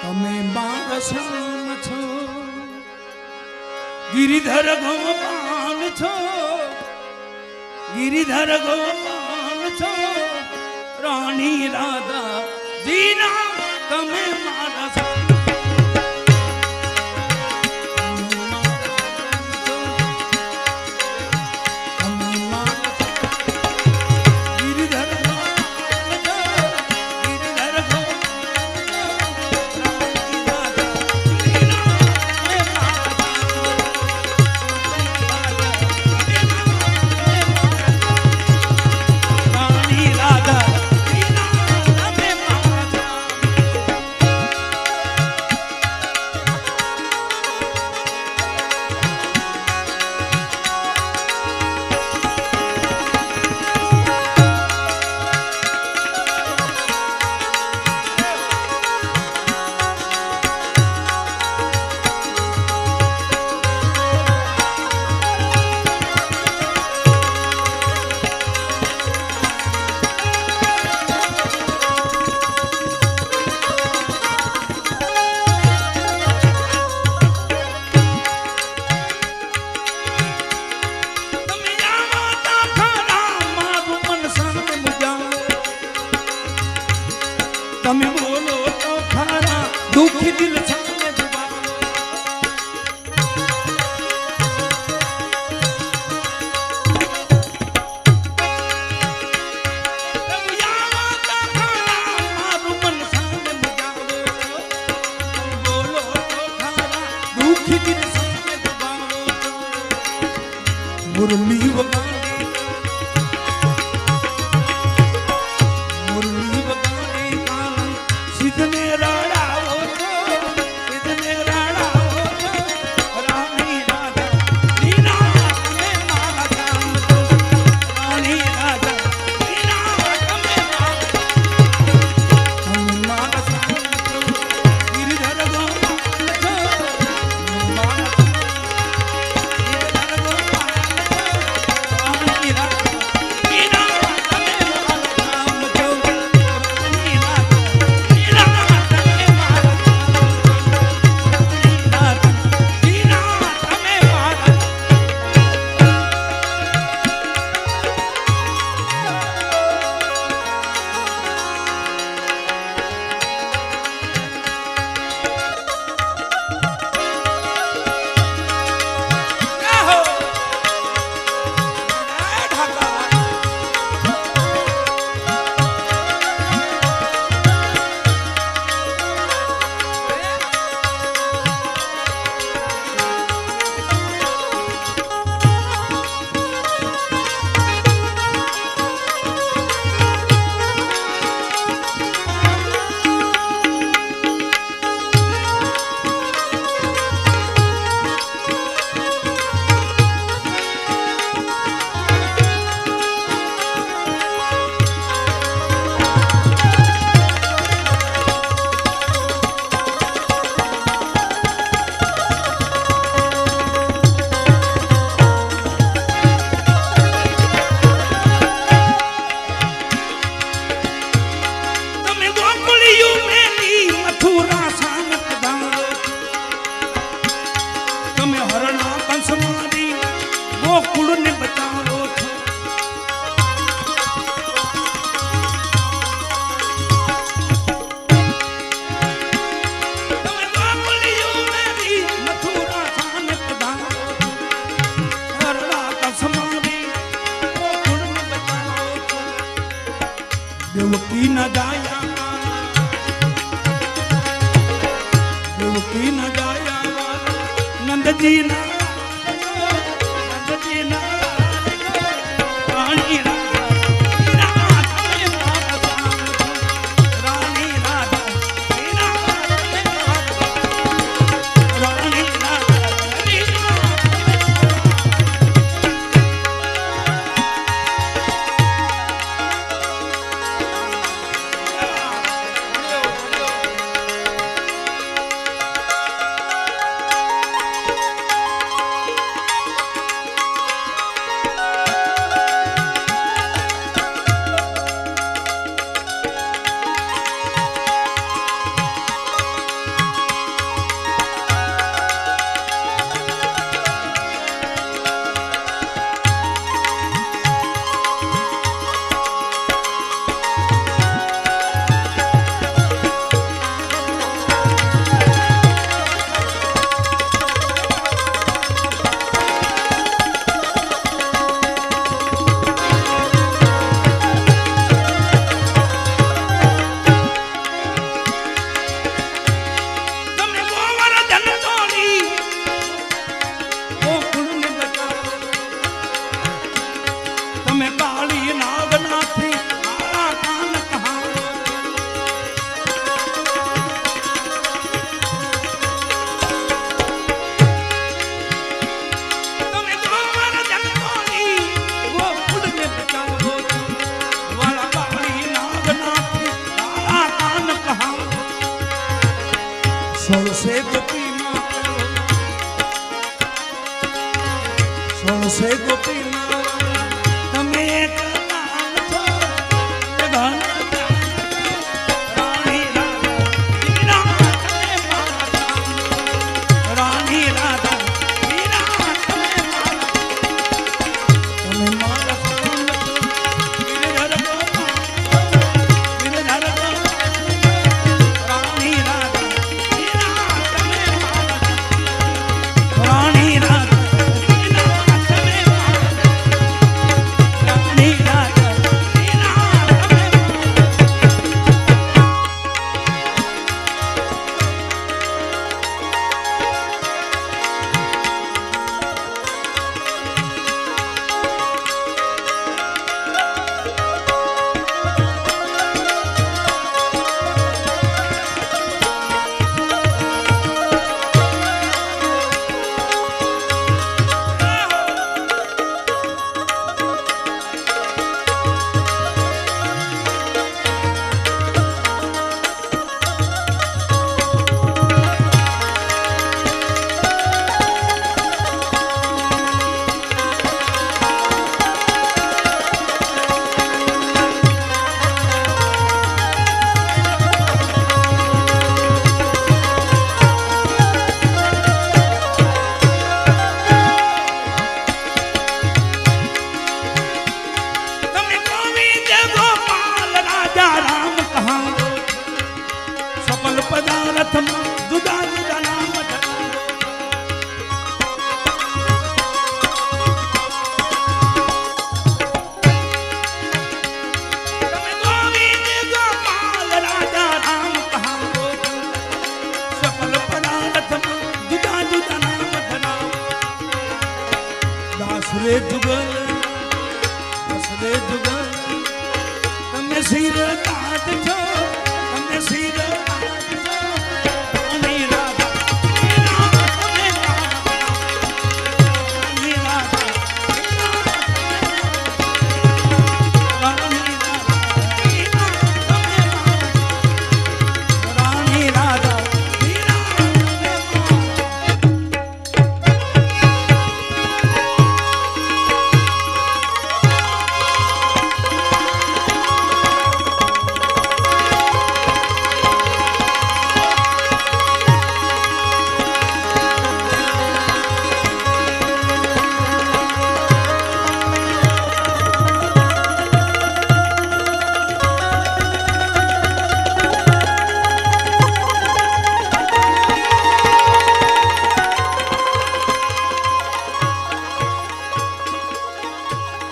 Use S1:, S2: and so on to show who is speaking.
S1: તમે મારા શ્યામ છો, ગિરિધર ગોપાલ છો, ગિરિધર ગોપાલ છો, રાણી રાધા દીના તમે મારા તમે બોલો તો ખરા દુખી દિલ સામે મુરલી વગા ગોરીયું મેલી મથુરા સાનક દાણો તમે હરણ કંસ મારી ગોકુળ ને બતા નંદજી ના સોળસે ગોપી સોળસે ગોપી તમે એક red, blue.